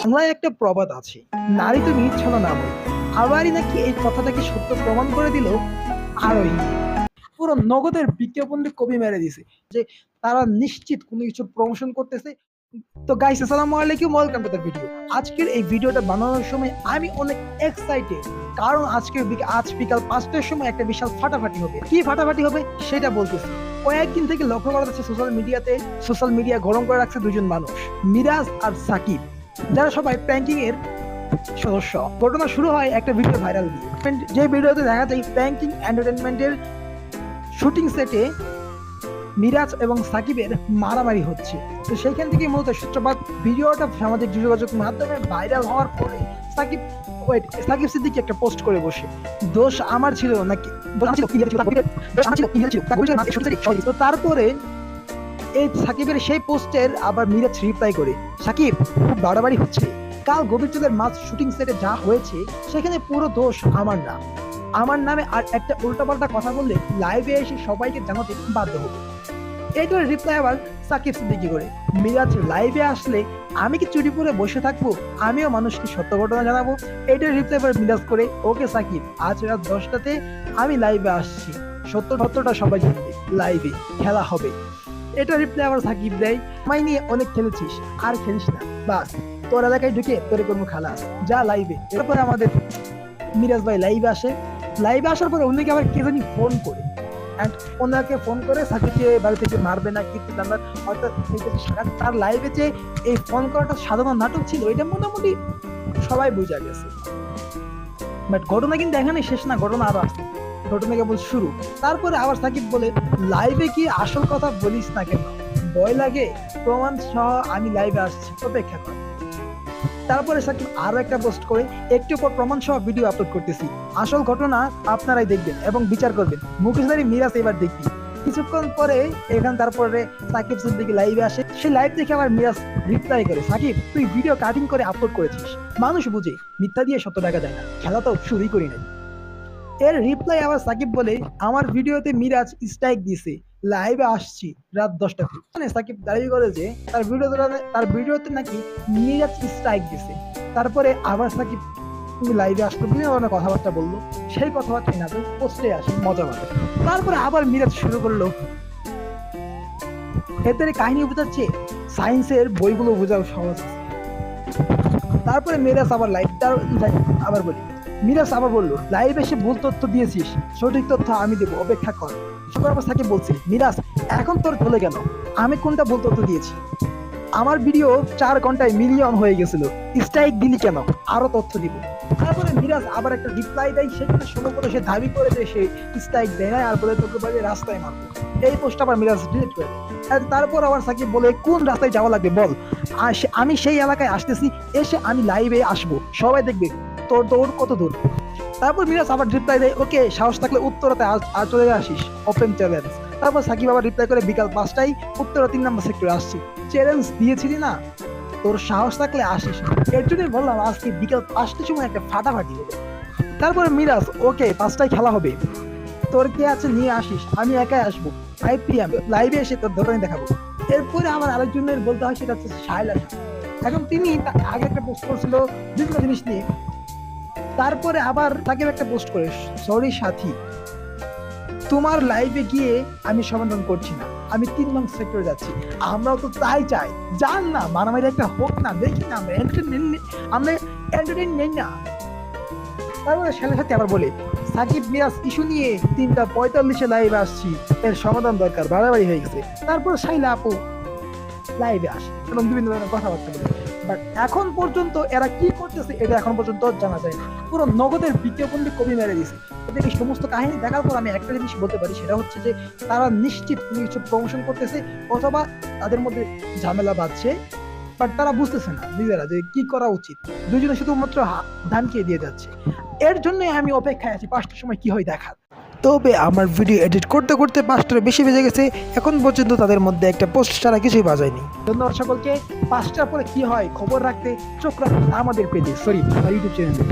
বাংলায় একটা প্রবাদ আছে, নারী তুমি ইচ্ছনা নাম আবারই নাকি এই কথাটাকে সত্য প্রমাণ করে দিল? আরোই পুরো নগদের বিজ্ঞাপন দিয়ে কবি মেরে দিছে, যে তারা নিশ্চিত কোনো কিছু প্রমোশন করতেছে। তো গাইস আসসালামু আলাইকুম ওয়েলকাম টু দ্য ভিডিও আজকের এই ভিডিওটা বানানোর সময় আমি অনেক এক্সাইটেড কারণ আজকের আজ বিকাল পাঁচটার সময় একটা বিশাল ফাটাফাটি হবে। কি ফাটাফাটি হবে সেটা বলতেছি। কয়েকদিন থেকে লক্ষ্য করা যাচ্ছে সোশ্যাল মিডিয়াতে সোশ্যাল মিডিয়া গরম করে রাখছে দুজন মানুষ, মিরাজ আর সাকিব। যারা সবাই প্র্যাঙ্কিং এর সদস্য ঘটনা শুরু হয় একটা ভিডিও ভাইরাল দিয়ে। যে ভিডিওতে দেখা যায় প্র্যাঙ্কিং এন্টারটেনমেন্টের শুটিং সেটে মিরাজ এবং সাকিবের মারামারি হচ্ছে। তো সেইখান থেকে মূলত সূত্রপাত ভিডিওটা সামাজিক যোগাযোগ মাধ্যমে ভাইরাল হওয়ার পরে সাকিব ওয়েট সাকিব সিদ্দিকি একটা পোস্ট করে বসে। দোষ আমার ছিল নাকি? তারপরে এই সাকিবের সেই পোস্টের আবার মিরাজ রিপ্লাই করে, সাকিব, খুব বাড়াবাড়ি হচ্ছে। কাল চোখের মাছ শুটিং সেটে যা হয়েছে, সেখানে পুরো দোষ আমার না। আমার নামে আর একটা উল্টাপাল্টা কথা বললে লাইভে এসে সবাইকে জানাতে বাধ্য হবে। এইটার রিপ্লাই আবার সাকিব সিদ্দিকি করে, মিরাজ লাইভে আসলে আমি কি চুরি পরে বসে থাকব? আমিও মানুষকে সত্য ঘটনা জানাব? এটার রিপ্লাই আবার মিরাজ করে, ওকে সাকিব, আজ রাত দশটাতে আমি লাইভে আসছি। সত্য সত্যটা সবাই জানবে লাইভে খেলা হবে। এটা রিপ্লাই আবার সাকিব দেয়। আমায় নিয়ে অনেক খেলেছিস, আর খেলিস না। বাস, তোর এলাকায় ঢুকে তোরে কোনো খালাস যা লাইভে এরপরে আমাদের মিরাজ ভাই লাইভে আসে। লাইভে আসার পরে উনিকে আবার কে জানি ফোন করে। অ্যান্ড ওনাকে ফোন করে সাকিবকে বাড়ি থেকে মারবে না কিন্তু আমরা সারা- তার লাইভে যে এই ফোন করাটা সাধারণ নাটক ছিল, এটা মোটামুটি সবাই বুঝা গেছে। বাট ঘটনা কিন্তু এখানে শেষ না, ঘটনা আরও আছে। ঘটনা কেবল শুরু। তারপরে আবার সাকিব বলে লাইভে কি আসল কথা বলিস না কেন? ভয় লাগে? প্রমাণ সহ আমি লাইভে আসছি, অপেক্ষা কর। তারপরে সাকিব আরও একটা পোস্ট করে, একটু পর প্রমাণ সহ ভিডিও আপলোড করতেছি। আসল ঘটনা আপনারাই দেখবেন এবং বিচার করবেন। মুকেশদারি মিরাজ এবার দেখবি। কিছুক্ষণ পরে এখান তারপরে সাকিব সিদ্দিকি লাইভে আসে। সে লাইভ দেখে আবার মিরাজ রিপ্লাই করে, সাকিব, তুই ভিডিও কাটিং করে আপলোড করেছিস। মানুষ বুঝে, মিথ্যা দিয়ে সত্য টাকা যায় না। খেলা তো শুরুই করি নাই। এর রিপ্লাই আবার সাকিব বলে, আমার ভিডিওতে মিরাজ স্ট্রাইক দিছে। লাইভে আসছি রাত দশটাতে মানে সাকিব দাবি করে যে, তার ভিডিওতে তার ভিডিওতে নাকি মিরাজ স্ট্রাইক দিছে। তারপরে আবার সাকিব তুমি লাইভে আসলো বিভিন্ন ধরনের কথাবার্তা বলল। সেই কথাবার্তা না পোস্টে আসে, মজা করে তারপরে আবার মিরাজ শুরু করল। এদের কাহিনী বোঝাচ্ছে সায়েন্সের বইগুলো বোঝাও সহজ তারপরে মিরাজ আবার লাইভ আবার বলি। মিরাজ আবার বলল, লাইভ এসে ভুল তথ্য দিয়েছিস। সঠিক তথ্য আমি দেবো, অপেক্ষা কর। শুক্র আবার তাকে বলছে, মিরাজ, এখন তোর চলে গেল। আমি কোনটা ভুল তথ্য দিয়েছি? আমার ভিডিও চার ঘন্টায় মিলিয়ন হয়ে গেছিল। স্ট্রাইক দিলি কেন? আরও তথ্য দিব। তারপরে মিরাজ আবার একটা রিপ্লাই দেয়, সেখানে শুরু করে সে দাবি করে যে সে স্ট্রাইক দেয় না আর বলে তোকে বলে রাস্তায় মারবো। এই পোস্ট আবার মিরাজ ডিলিট করে। আর তারপর আবার সাকিব বলে, কোন রাস্তায় যাওয়া লাগবে বল? আমি সেই এলাকায় আসতেছি, এসে আমি লাইভে আসব। সবাই দেখবে তোর দৌড়, কত দূর? তারপর মিরাজ আবার রিপ্লাই দেয়, ওকে, সাহস থাকলে উত্তরাতে আজ চলে আসিস ওপেন চ্যালেঞ্জ তারপর সাকিব আবার রিপ্লাই করে, বিকাল পাঁচটায় উত্তরা তিন নম্বর সেক্টরে আসছি। চ্যালেঞ্জ দিয়েছিলি না? তোর সাহস থাকলে আসিস এর জন্যই বললাম, আজকে বিকাল পাঁচটার সময় একটা ফাটাফাটি হবে তারপরে মিরাজ, ওকে, পাঁচটায় খেলা হবে। তোর কে আছে নিয়ে আসিস, আমি একাই আসব। ফাইভ পিএম লাইভে এসে তোর দোকানে দেখাবো। এরপরে আমার আরেকজনের বলতে হয়, সেটা হচ্ছে সাইলা এখন তিনি আগে একটা পোস্ট করছিল, বিভিন্ন জিনিস নিয়ে। তারপরে আবার তাকে একটা পোস্ট করে সরি সাথী, তোমার লাইভে গিয়ে আমি সমাধান করছি না। আমি তিন নং সেক্টরে যাচ্ছি। আমরাও তো তাই চাই। জান না, মারামারি একটা হোক না, দেখি না, আমরা নি- আমরা এন্টারটেইন নেই না। তারপরে সাথে সাথে আবার বলে, সাকিব মিরাজ ইস্যু নিয়ে তিনটা পঁয়তাল্লিশে লাইভে আসছি। এর সমাধান দরকার, বাড়াবাড়ি হয়ে গেছে। তারপর সাইলা আপু লাইভে আসে। এবং বিভিন্ন ধরনের কথাবার্তা বলে। বাট এখন পর্যন্ত এরা কি করতেছে, এটা এখন পর্যন্ত জানা যায় পুরো নগদের বিজ্ঞাপন দিয়ে কবি মেরে দিছে এদের এই সমস্ত কাহিনী দেখার পর আমি একটা জিনিস বলতে পারি, সেটা হচ্ছে যে তারা নিশ্চিত কোনো কিছু প্রমোশন করতেছে অথবা তাদের মধ্যে ঝামেলা বাঁধছে, বাট তারা বুঝতেছে না নিজেরা যে কি করা উচিত। দুজনে শুধুমাত্র ধান খেয়ে দিয়ে যাচ্ছে। এর জন্যই আমি অপেক্ষায় আছি, পাঁচটার সময় কি হয় দেখার। তবে আমার ভিডিও এডিট করতে করতে পাঁচটার বেশি বেজে গেছে, এখন পর্যন্ত তাদের মধ্যে একটা পোস্ট ছাড়া কিছুই বাজায়নি। ধন্যবাদ সকলকে, পাঁচটার পরে কি হয় খবর রাখতে চোখ রাখতে আমাদের পেজে সরি ইউটিউব চ্যানেলে